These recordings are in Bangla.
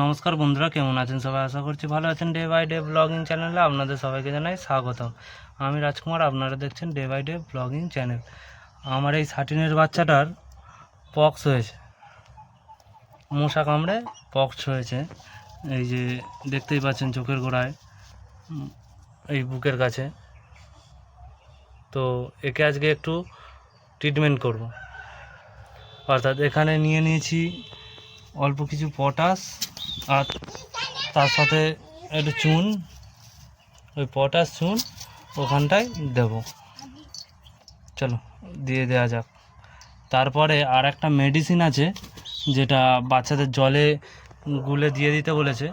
নমস্কার বন্ধুরা, কেমন আছেন সবাই? আশা করছি ভালো আছেন। ডে বাই ডে ব্লগিং চ্যানেলে আপনাদের সবাইকে জানাই স্বাগতম। আমি রাজকুমার, আপনারা দেখছেন day by day blogging channel আমার এই সাটিনের বাচ্চাটার পক্স হয়েছে। মশা কামড়ে পক্স হয়েছে। এই যে দেখতেই পাচ্ছেন চোখের গোড়ায় এই বুকের কাছে। তো একে আজকে একটু ট্রিটমেন্ট করব। অর্থাৎ এখানে নিয়ে নিয়েছি অল্প কিছু পটাশ আর তার সাথে একটু চুন, ওই পটাশ চুন ওখানটায় দেব। চলো, দিয়ে দেওয়া যাক। তারপরে আর একটা মেডিসিন আছে, যেটা বাচ্চাদের জলে গুলে দিয়ে দিতে বলেছে,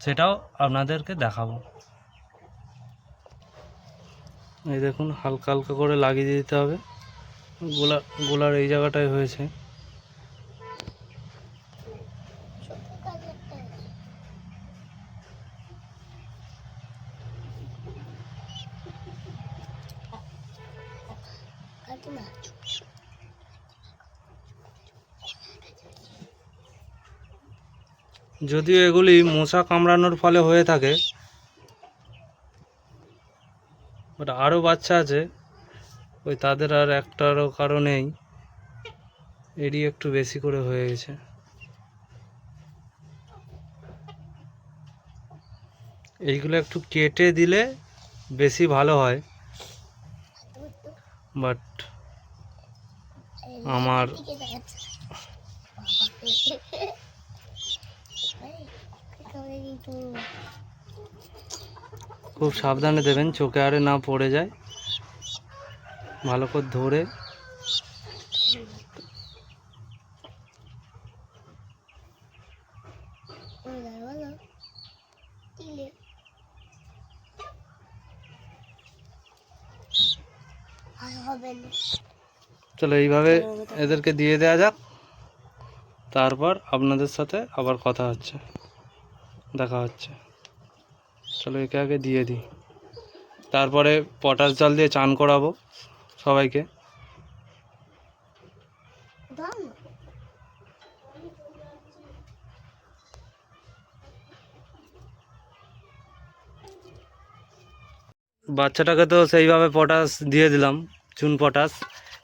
সেটাও আপনাদেরকে দেখাবো। এই দেখুন, হালকা হালকা করে লাগিয়ে দিতে হবে। গোলা, গোলার এই জায়গাটায় হয়েছে। যদিও এগুলি মশা কামড়ানোর ফলে হয়ে থাকে বাট আরও বাচ্চা আছে ওই তাদের আর একটারও কারণেই এরই একটু বেশি করে হয়ে গেছে। এইগুলো একটু কেটে দিলে বেশি ভালো হয়। বাট আমার খুব সাবধানে দেবেন, চোখে আরে না পড়ে যায়। ভালো করে ধরে। চলো এইভাবে এদেরকে দিয়ে দেওয়া যাক। তারপর আপনাদের সাথে আবার কথা হচ্ছে। দেখা হচ্ছে। চলো একে আগে দিয়ে দিই। তারপরে পটাশ জল দিয়ে চান করাবো সবাইকে। বাচ্চাটাকে তো সেইভাবে পটাশ দিয়ে দিলাম, চুন পটাশ।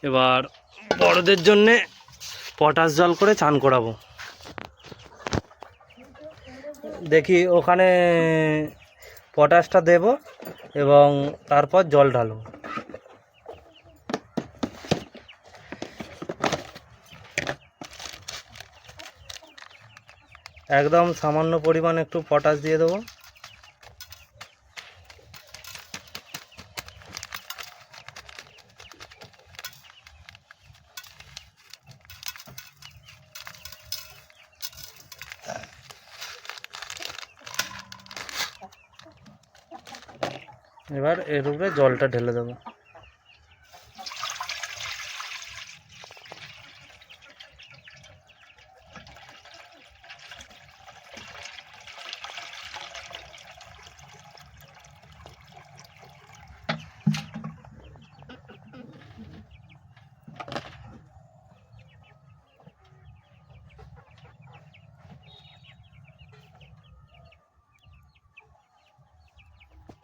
এবার বড়দের জন্যে পটাশ জল করে চান করাবো। দেখি ওখানে পটাশটা দেব এবং তারপর জল ঢালব। একদম সামান্য পরিমাণ একটু পটাশ দিয়ে দেবো। এবার এর উপরে জলটা ঢেলে দেবো।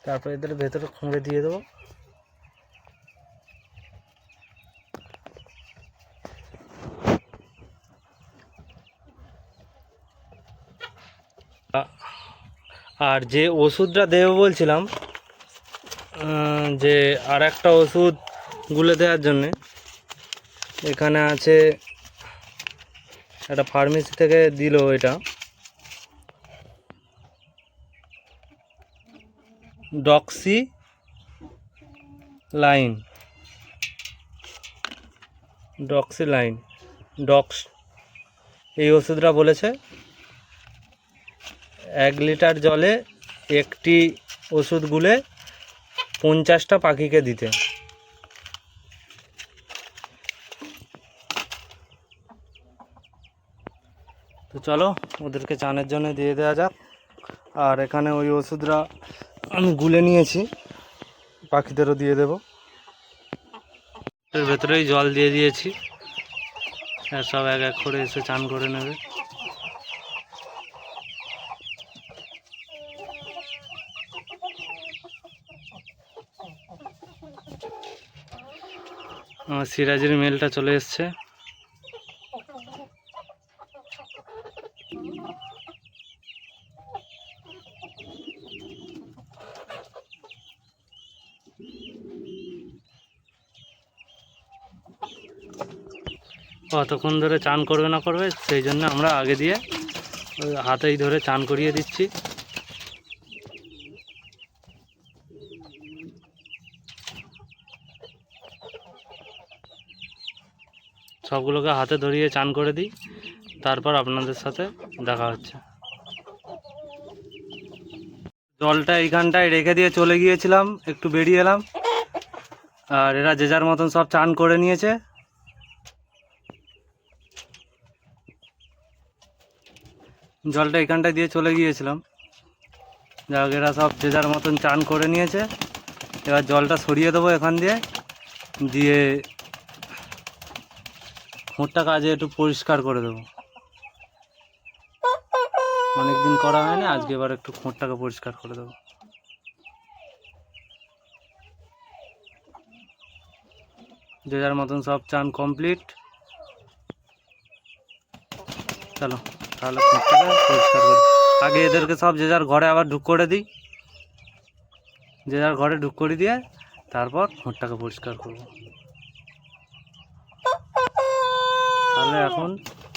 তারপর এদের ভেতরে খুঁড়ে দিয়ে দেবো। আর যে ওষুধটা দেবো বলছিলাম যে আর একটা ওষুধ গুলে দেওয়ার জন্যে, এখানে আছে, একটা ফার্মেসি থেকে দিল এটা। Doxy line. Doxy line. Docs, এই ওষুধটা বলেছে, এক লিটার জলে একটি ওষুধ গুলে পঞ্চাশটা পাখিকে দিতে। তো চলো, ওদেরকে চানের জন্য দিয়ে দেওয়া যাক। আর এখানে ওই ওষুধটা আমি গুলে নিয়েছি। পাখিদেরও দিয়ে দেব। এর ভেতরেই জল দিয়ে দিয়েছি। সব এক এক করে এসে চান করে নেবে। আমার সিরাজের মেলটা চলে এসছে। কতক্ষণ ধরে চান করবে না করবে, সেই জন্য আমরা আগে দিয়ে হাতেই ধরে চান করিয়ে দিচ্ছি। সবগুলোকে হাতে ধরিয়ে চান করে দিই, তারপর আপনাদের সাথে দেখা হচ্ছে। জলটা এইখানটায় রেখে দিয়ে চলে গিয়েছিলাম, একটু বেরিয়ে এলাম, আর এরা যে যার মতন সব চান করে নিয়েছে। জলটা এখানটায় দিয়ে চলে গিয়েছিলাম। যাক, এরা সব যে যার মতন চান করে নিয়েছে। এবার জলটা সরিয়ে দেবো এখান দিয়ে। দিয়ে খোঁটটা কাজে একটু পরিষ্কার করে দেবো। অনেকদিন করা হয় না, আজকে এবার একটু খোঁটটাকে পরিষ্কার করে দেবো। যে যার মতন সব চান কমপ্লিট। চলো। তাহলে খোঁটটাকে পরিষ্কার করি আগে এদেরকে সব যে যার ঘরে আবার ঢুক করে দিই। যে যার ঘরে ঢুক করে দিয়ে তারপর খোঁটটাকে পরিষ্কার করব। তাহলে এখন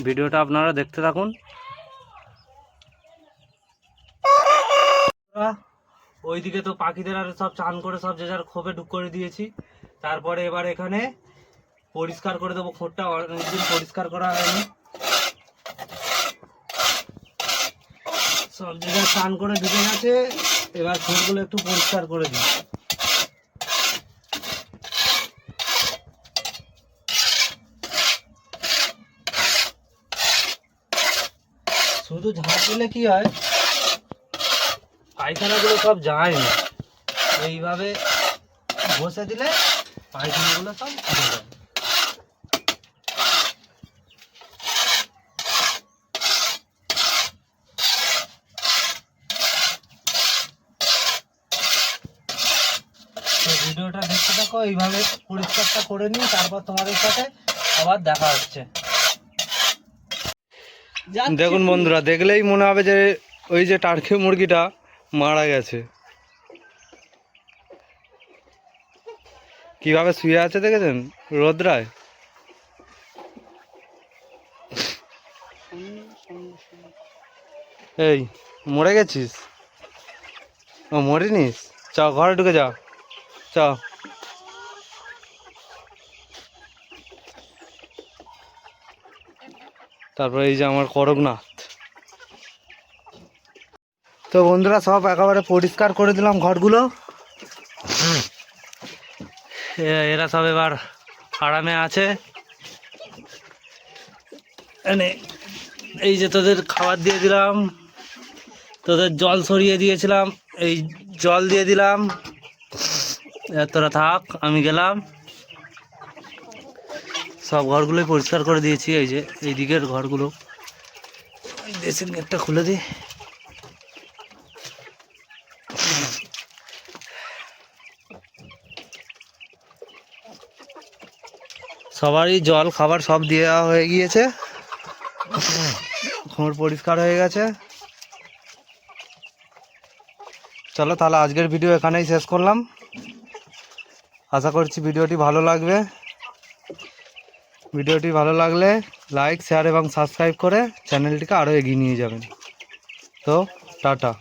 ভিডিওটা আপনারা দেখতে থাকুন। ওইদিকে তো পাখিদের আর সব চান করে সব যে যার খোপে ঢুক করে দিয়েছি। তারপরে এবার এখানে পরিষ্কার করে দেবো, খোঁটটা অনেকদিন পরিষ্কার করা হয়নি। সব জায়গায় স্নান করে ঢুকে গেছে। এবার খোঁটগুলো একটু পরিষ্কার করে দিই। শুধু ঝাঁট দিলে কি হয়? পায়খানাগুলো সব যায় না। এইভাবে বসে দিলে পায়খানাগুলো সব তো ভিডিওটা দেখতে থাকো, এইভাবে পরিষ্কারটা করে নিই তারপর তোমাদের সাথে আবার দেখা হচ্ছে। দেখুন বন্ধুরা, দেখলেই মনে হবে যে ওই যে টার্কি মুরগিটা মারা গেছে। কীভাবে শুয়ে আছে দেখেছেন? রোদ্রায়? এই, মরে গেছিস? ও মরিনিস? চ, ঘরে ঢুকে যা। চ তারপরে এই যে আমার করকনাথ। তো বন্ধুরা সব একেবারে পরিষ্কার করে দিলাম ঘরগুলো। এরা সব এবার আরামে আছে। এই যে তোদের খাবার দিয়ে দিলাম তোদের জল সরিয়ে দিয়েছিলাম এই জল দিয়ে দিলাম। তোরা থাক, আমি গেলাম। সব ঘরগুলোই পরিষ্কার করে দিয়েছি, এই যে, এই দিকের ঘরগুলো। দেশের গেটটা খুলে দিই সবারই জল, খাবার সব দেওয়া হয়ে গিয়েছে। খোঁড় পরিষ্কার হয়ে গেছে। চলো তাহলে আজকের ভিডিও এখানেই শেষ করলাম। আশা করছি ভিডিওটি ভালো লাগবে। ভিডিওটি ভালো লাগলে লাইক শেয়ার এবং সাবস্ক্রাইব করে চ্যানেলটিকে আরও এগিয়ে নিয়ে যাবেন। তো, টাটা।